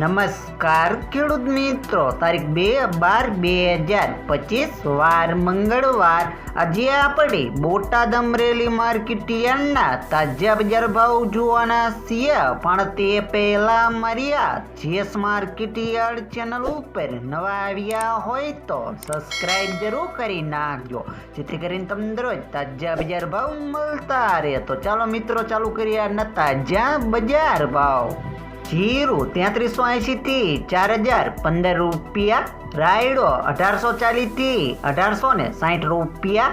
નમસ્કાર ખેડૂત મિત્રો, તારીખ બે બાર બે હજાર પચીસ, વાર મંગળવાર. આજે આપણે બોટાદ અમરેલી માર્કેટ યાર્ડના તાજા બજાર ભાવ જોવાના છીએ. પણ તે પહેલા માર્યા જેસ માર્કેટ યાર્ડ ચેનલ ઉપર નવા આવ્યા હોય તો સબસ્ક્રાઇબ જરૂર કરી નાખજો. જેથી કરીને તમને દરરોજ તાજા બજાર ભાવ મળતા રહે. તો ચાલો મિત્રો, ચાલુ કરીએ આજના તાજા બજાર ભાવ. જીરું તેત્રીસો એંશી થી ચાર હજાર પંદર રૂપિયા, રાયડો અઢારસો ચાલીસથી અઢારસો ને સાઠ રૂપિયા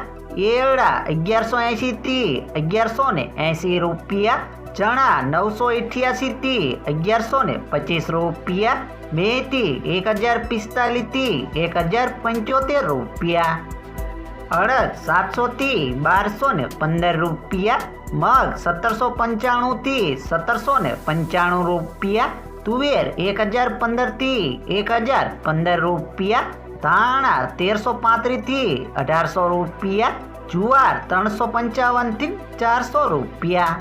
એળા અગિયારસો એંશી થી અગિયારસો ને એંશી રૂપિયા, ચણા નવસો અઠ્યાસી થી અગિયારસો ને પચીસ રૂપિયા, મેથી એક હજાર પિસ્તાલીસથી એક હજાર પંચોતેર રૂપિયા. અડદ સાતસો થી બારસો ને પંદર રૂપિયા, મગ સત્તરસો પંચાણું થી સત્તરસો ને પંચાણું રૂપિયા, તુવેર એક હજાર પંદરથી એક હજાર પંદર રૂપિયા, ધાણા તેરસો પાંત્રીસથી અઢારસો રૂપિયા, જુવાર ત્રણસો પંચાવનથી ચારસો રૂપિયા.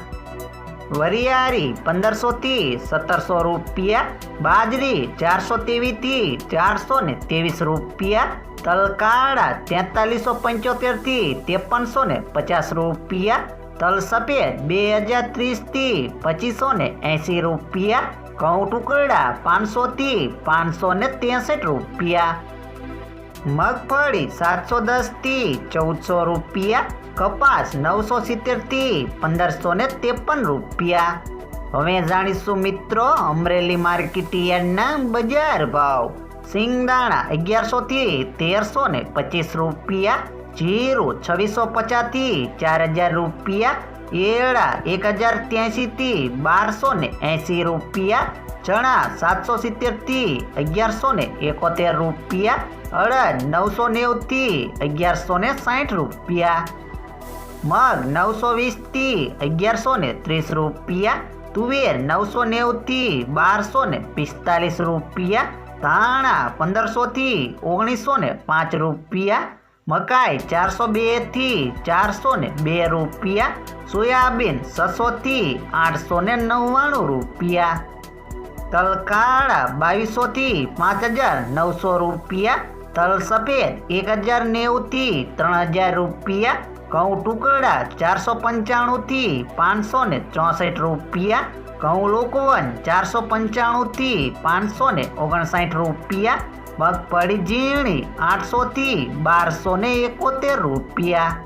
વરિયાળી પંદરસો થી સત્તરસો રૂપિયા, બાજરી ચારસો તેવીસથી ચારસો ને ત્રેવીસ રૂપિયા, તલકાળા તેતાલીસો પંચોતેરથી ત્રેપનસો ને પચાસ રૂપિયા તલ સફેદ બે હજાર ત્રીસથી પચીસો ને એંશી રૂપિયા, ઘઉં ટુકડા પાંચસો થી પાંચસો ને ત્રેસઠ રૂપિયા. મગફળી સાતસો દસથી ચૌદસો રૂપિયા, કપાસ નવસો સિત્તેરથી પંદરસો ને ત્રેપન રૂપિયા. હવે જાણીશું મિત્રો અમરેલી માર્કેટ યાર્ડના બજાર ભાવ. સિંગદાણા અગિયારસો થી તેરસો ને પચીસ રૂપિયા, જીરું છવ્વીસો પચાસથી ચાર હજાર રૂપિયા એળા એક હજાર ત્યાંસી થી બારસો ને એંસી રૂપિયા ચણા સાતસો સિત્તેરથી અગિયારસો ને એકોતેર રૂપિયા અડદ નવસો નેવું થી અગિયારસો ને સાઠ રૂપિયા. મગ નવસો વીસથી અગિયારસો ને ત્રીસ રૂપિયા. તુવેર નવસો નેવું થી બારસો ને પિસ્તાલીસ રૂપિયા. ધાણા પંદરસો થી ઓગણીસો ને પાંચ રૂપિયા. મકાઈ ચારસો બેથી ચારસો ને બે રૂપિયા. સોયાબીન છસો થી આઠસો ને નવ્વાણું રૂપિયા. તલકાળા બાવીસો થી પાંચ હજાર નવસો રૂપિયા. તલ સફેદ એક હજાર નેવું થી ત્રણ હજાર રૂપિયા. ઘઉં ટુકડા ચારસો પંચાણું થી પાંચસો ને ચોસઠ રૂપિયા. ઘઉં લોકવન ચારસો પંચાણું થી પાંચસો ને ઓગણસાઠ રૂપિયા. મગફળી ઝીણી આઠસો થી બારસો ને એકોતેર રૂપિયા.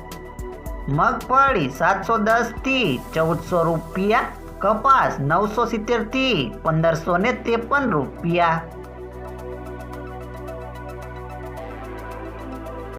મગફળી સાતસો દસથી ચૌદસો રૂપિયા. કપાસ નવસો સિત્તેરથી પંદરસો ને ત્રેપન રૂપિયા.